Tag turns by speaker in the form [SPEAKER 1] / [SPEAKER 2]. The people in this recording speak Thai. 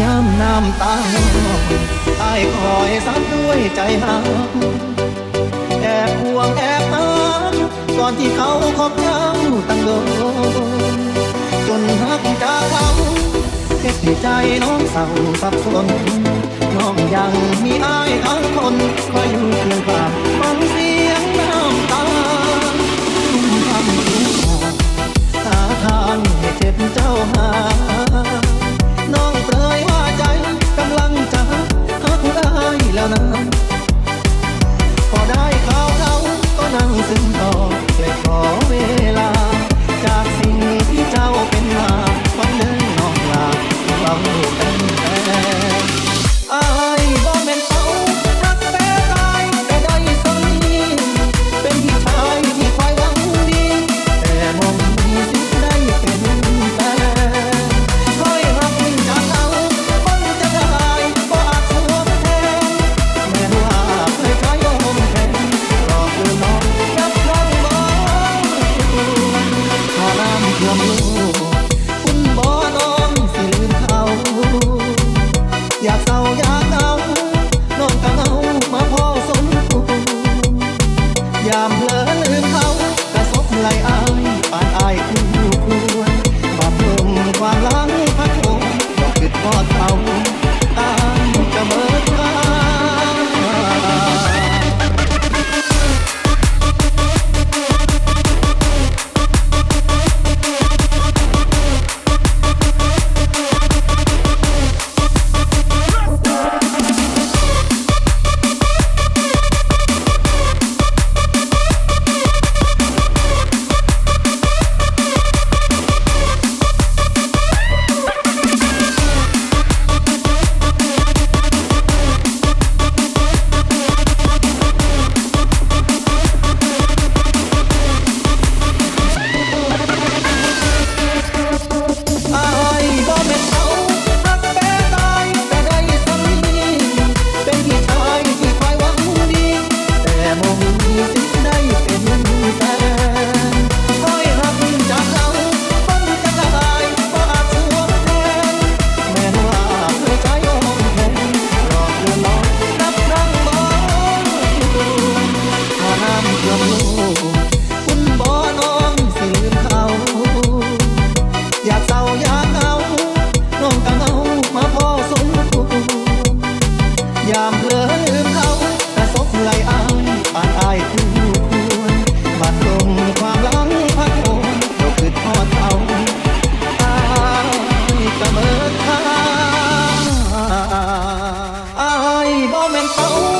[SPEAKER 1] ย้ำน้ำตาตายคอยซักด้วยใจหักแอบห่วงแอบอ้ามก่อนที่เขาคบเ้าตั้งโดนจนหักจากเขาเจ็บใจน้องเศร้าสับสนน้องยังมีอายทั้งคนคอยอยู่เคียงข้างฟังสี oh.